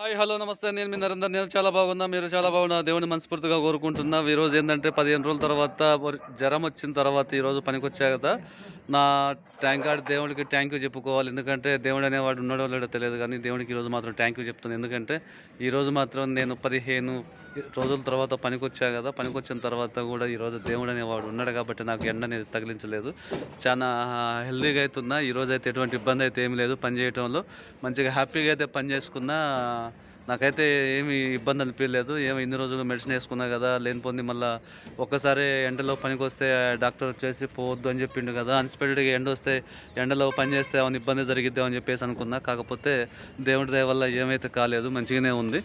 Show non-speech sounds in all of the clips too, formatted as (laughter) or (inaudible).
Hi hello నమస్తే. నేను మీ నరేందర్. నేను చాలా బాగున్నా. మీరు చాలా బాగున్నా. దేవుని మనస్ఫూర్తిగా కోరుకుంటున్నా. ఈరోజు ఏంటంటే పదిహేను రోజుల తర్వాత జ్వరం వచ్చిన తర్వాత ఈరోజు పనికి వచ్చా కదా. నా ట్యాంక్ కార్డ్ దేవుడికి థ్యాంక్ యూ చెప్పుకోవాలి. ఎందుకంటే దేవుడు అనేవాడు ఉన్నాడో లేడో తెలియదు కానీ దేవుడికి ఈరోజు మాత్రం థ్యాంక్ యూ చెప్తాను ఎందుకంటే ఈరోజు మాత్రం నేను పదిహేను రోజుల తర్వాత పనికొచ్చా కదా. పనికి వచ్చిన తర్వాత కూడా ఈరోజు దేవుడు అనేవాడు ఉన్నాడు కాబట్టి నాకు ఎండ అనేది తగిలించలేదు. చాలా హెల్దీగా అవుతున్నా ఈరోజు అయితే ఎటువంటి ఇబ్బంది అయితే ఏమి లేదు. పనిచేయటంలో మంచిగా హ్యాపీగా అయితే పని చేసుకున్నా నాకైతే ఏమి ఇబ్బంది అనిపించలేదు. ఏమి ఇన్ని రోజులు మెడిసిన్ వేసుకున్నా కదా లేనిపోంది మళ్ళీ ఒక్కసారి ఎండలో పనికి వస్తే డాక్టర్ వచ్చేసి పోవద్దు అని చెప్పిండు కదా అన్స్పెక్టెడ్గా ఎండ వస్తే ఎండలో పని చేస్తే ఏమైనా ఇబ్బంది జరిగిద్దాం అని చెప్పేసి అనుకున్నా. కాకపోతే దేవుడి దయ వల్ల ఏమైతే కాలేదు మంచిగానే ఉంది.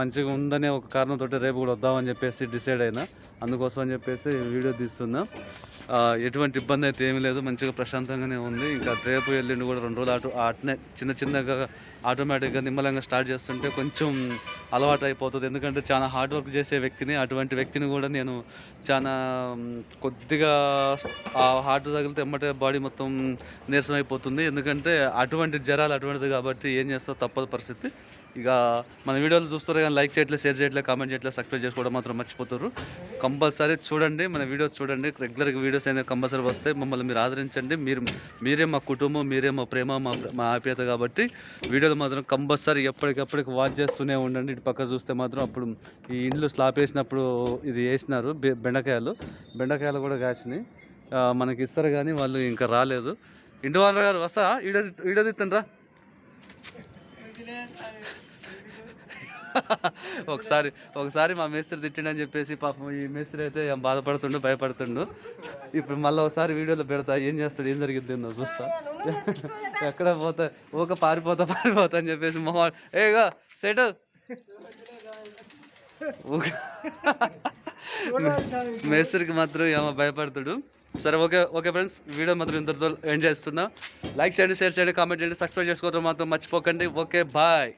మంచిగా ఉందనే ఒక కారణంతో రేపు కూడా వద్దామని చెప్పేసి డిసైడ్ అయినా. అందుకోసం అని చెప్పేసి వీడియో తీస్తున్నాం. ఎటువంటి ఇబ్బంది అయితే ఏమీ లేదు మంచిగా ప్రశాంతంగానే ఉంది. ఇంకా రేపు ఎల్లుండి కూడా రెండు రోజులు అటు అట్నే చిన్న చిన్నగా ఆటోమేటిక్గా నిమ్మలంగా స్టార్ట్ చేస్తుంటే కొంచెం అలవాటు అయిపోతుంది. ఎందుకంటే చాలా హార్డ్ వర్క్ చేసే వ్యక్తిని అటువంటి వ్యక్తిని కూడా నేను చాలా కొద్దిగా ఆ హార్ట్ తగిలితే ఎమ్మటే బాడీ మొత్తం నీరసం అయిపోతుంది. ఎందుకంటే అటువంటి జ్వరాలు అటువంటిది కాబట్టి ఏం చేస్తా తప్పదు పరిస్థితి. ఇక మన వీడియోలు చూస్తారు కానీ లైక్ చేయట్లేదు షేర్ చేయట్లేదు కామెంట్ చేయట్లేదు సబ్స్క్రైబ్ చేసుకోవడం మాత్రం మర్చిపోతారు కంపల్సరీ చూడండి మన వీడియోస్ చూడండి రెగ్యులర్గా వీడియోస్ అనేది కంపల్సరీ వస్తాయి మమ్మల్ని మీరు ఆదరించండి. మీరు మీరే మా కుటుంబం మీరే మా ప్రేమ మా మా ఆప్యాయత కాబట్టి వీడియోలు మాత్రం కంపల్సరీ ఎప్పటికప్పటికి వాచ్ చేస్తూనే ఉండండి. ఇటు పక్క చూస్తే మాత్రం అప్పుడు ఈ ఇండ్లు స్లాప్ వేసినప్పుడు ఇది వేసినారు బె- బెండకాయలు. బెండకాయలు కూడా కాసినాయి. మనకి ఇస్తారు కానీ వాళ్ళు ఇంకా రాలేదు. ఇంటి వాళ్ళ గారు వస్తా ఈడది ఈడదిత్తండ్రా (laughs) ఒకసారి ఒకసారి మా మేస్త్రి తిట్టిండని చెప్పేసి పాపం ఈ మేస్త్రి అయితే ఏం బాధపడుతుండు భయపడుతుండు. ఇప్పుడు మళ్ళీ ఒకసారి వీడియోలో పెడతా ఏం చేస్తాడు ఏం జరిగింది ఏందో చూస్తా. (laughs) ఎక్కడ పోతా ఊక పారిపోతా పారిపోతా అని చెప్పేసి మొహం ఏగా సెట్. (laughs) మేస్త్రికి మాత్రం ఏమో భయపడుతుడు. సరే ఓకే ఓకే ఫ్రెండ్స్. వీడియో మాత్రం ఇంతటితో ఎండ్ చేస్తున్నా. లైక్ చేయండి షేర్ చేయండి కామెంట్ చేయండి సబ్స్క్రైబ్ చేసుకోవడం మాత్రం మర్చిపోకండి. Okay bye.